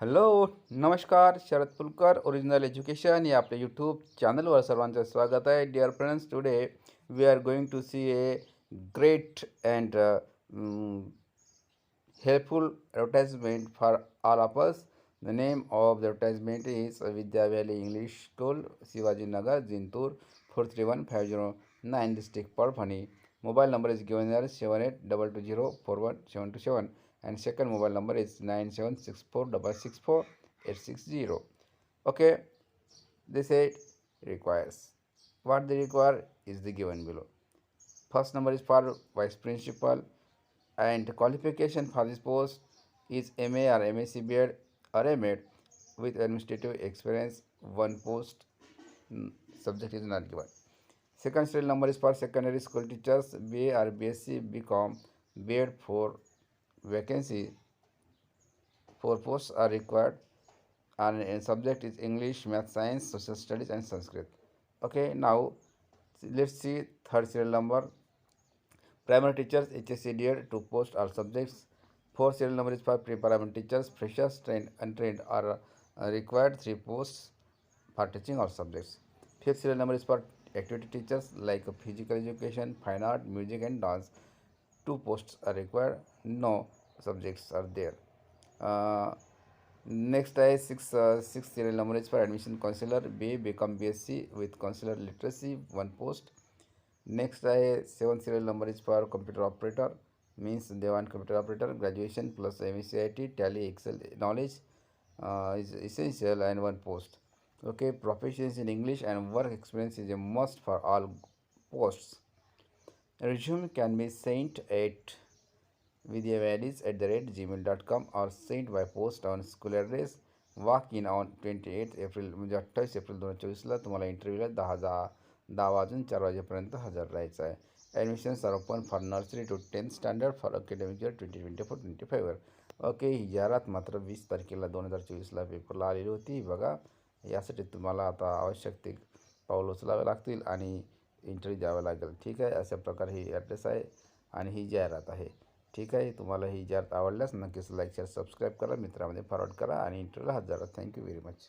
Hello, नमस्कार, शरद Pulkar original education या आपके यूट्यूब चॅनलवर सर्वांचं स्वागत है। Dear friends today we are going to see a great and helpful advertisement for all of us the name of the advertisement is Vidya valley English school Shivajinagar Jintur four three one five zero nine district Parbhani Mobile number is given there 7822041727 and second mobile number is 97646646860. Okay, they said requires. What they require is the given below. First number is for vice principal and qualification for this post is MA or MSc BEd or MAd with administrative experience. One post mm, subject is not given. Second serial number is for secondary school teachers BA or BSc BCom BEd for vacancy. Four posts are required and subject is English, Math, Science, Social Studies and Sanskrit. Okay, now let's see third serial number primary teachers HSC DED to post all subjects. Four serial number is for pre-primary teachers, freshers, trained, and untrained are uh, required three posts for teaching all subjects. Fifth serial number is for activity teachers like physical education, fine art, music and dance. Two posts are required. No subjects are there. Uh, next is six uh, six serial number is for admission counselor B become BSc with counselor literacy one post. Next आहे seven serial number is for computer operator means they want computer operator graduation plus MSCIT tally Excel knowledge uh, is essential and one post. Okay, proficiency in English and work experience is a must for all posts. Resume can be sent at vidyavalleys at the rate gmail.com or sent by post on school address. Walk in on twenty eight April अठ्ठावीस April दोन हज़ार चोवीसला तुम्हाला इंटरव्ह्यूला दहा दहा दहा वाजून चार वाजेपर्यंत हजर राहायचं आहे admissions are open for nursery to tenth standard for academic year twenty twenty four twenty फाईव्हवर okay ही मात्र वीस तारखेला दोन हज़ार चोवीसला पेपरला आलेली होती बघा यासाठी तुम्हाला आता आवश्यक ते पाऊल उचलावे लागतील आणि इंटरव्ह्यू द्यावा लागेल. ठीक आहे? अशा प्रकारे ही ॲड्रेस आहे आणि ही जाहिरात आहे. ठीक आहे? तुम्हाला ही जाहिरात आवडल्यास नक्कीच लाईक शेअर सबस्क्राईब करा. मित्रामध्ये फॉरवर्ड करा आणि इंटरव्ह्यूला हजर राहा थँक्यू व्हेरी मच